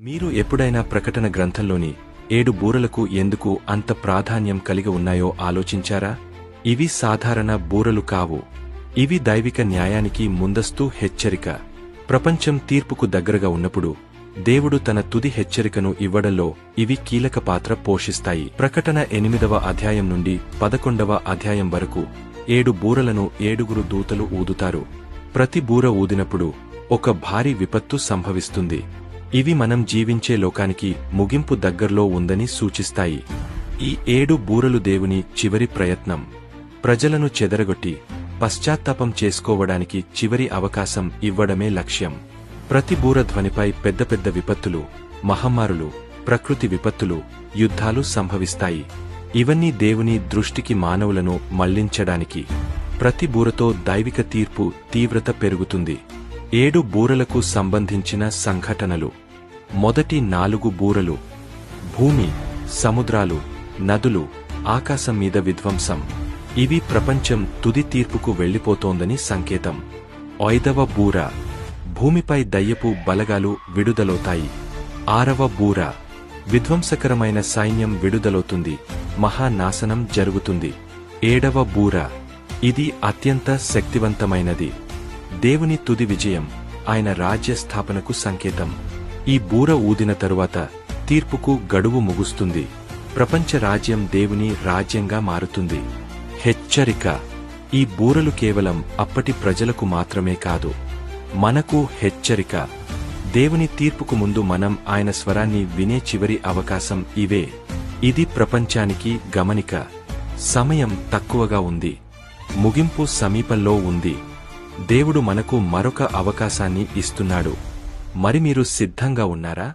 మీరు ఎప్పుడైనా ప్రకటన గ్రంథంలోని ఏడు బూరలకు ఎందుకు అంత ప్రాధాన్యం కలిగి ఉన్నాయో ఆలోచించారా? ఇవి సాధారణ బూరలు కావు. ఇవి దైవిక న్యాయానికి ముందస్తు హెచ్చరిక. ప్రపంచం తీర్పుకు దగ్గరగా ఉన్నప్పుడు దేవుడు తన తుది హెచ్చరికను ఇవ్వడంలో ఇవి కీలక పాత్ర పోషిస్తాయి. ప్రకటన ఎనిమిదవ అధ్యాయం నుండి పదకొండవ అధ్యాయం వరకు ఏడు బూరలను ఏడుగురు దూతలు ఊదుతారు. ప్రతి బూర ఊదినప్పుడు ఒక భారీ విపత్తు సంభవిస్తుంది. ఇవి మనం జీవించే లోకానికి ముగింపు దగ్గర్లో ఉందని సూచిస్తాయి. ఈ ఏడు బూరలు దేవుని చివరి ప్రయత్నం. ప్రజలను చెదరగొట్టి పశ్చాత్తాపం చేసుకోవడానికి చివరి అవకాశం ఇవ్వడమే లక్ష్యం. ప్రతి బూర ధ్వనిపై పెద్ద పెద్ద విపత్తులు మహమ్మారులు ప్రకృతి విపత్తులు యుద్ధాలు సంభవిస్తాయి. ఇవన్నీ దేవుని దృష్టికి మానవులను మళ్ళించడానికి. ప్రతి బూరతో దైవిక తీర్పు తీవ్రత పెరుగుతుంది. ఏడు బూరలకు సంబంధించిన సంఘటనలు. మొదటి నాలుగు బూరలు భూమి సముద్రాలు నదులు ఆకాశం మీద విధ్వంసం. ఇవి ప్రపంచం తుది తీర్పుకు వెళ్ళిపోతోందని సంకేతం. ఐదవ బూర భూమిపై దయ్యపు బలగాలు విడుదలవుతాయి. ఆరవ బూర విధ్వంసకరమైన సైన్యం విడుదలవుతుంది. మహానాశనం జరుగుతుంది. ఏడవ బూర ఇది అత్యంత శక్తివంతమైనది. దేవుని తుది విజయం ఆయన రాజ్య స్థాపనకు సంకేతం. ఈ బూర ఊదిన తరువాత తీర్పుకు గడువు ముగుస్తుంది. ప్రపంచ రాజ్యం దేవుని రాజ్యంగా మారుతుంది. హెచ్చరిక. ఈ బూరలు కేవలం అప్పటి ప్రజలకు మాత్రమే కాదు మనకు హెచ్చరిక. దేవుని తీర్పుకు ముందు మనం ఆయన స్వరాన్ని వినే చివరి అవకాశం ఇవే. ఇది ప్రపంచానికి గమనిక. సమయం తక్కువగా ఉంది. ముగింపు సమీపంలో ఉంది. దేవుడు మనకు మరొక అవకాశాన్ని ఇస్తున్నాడు. మరి మీరు సిద్ధంగా ఉన్నారా?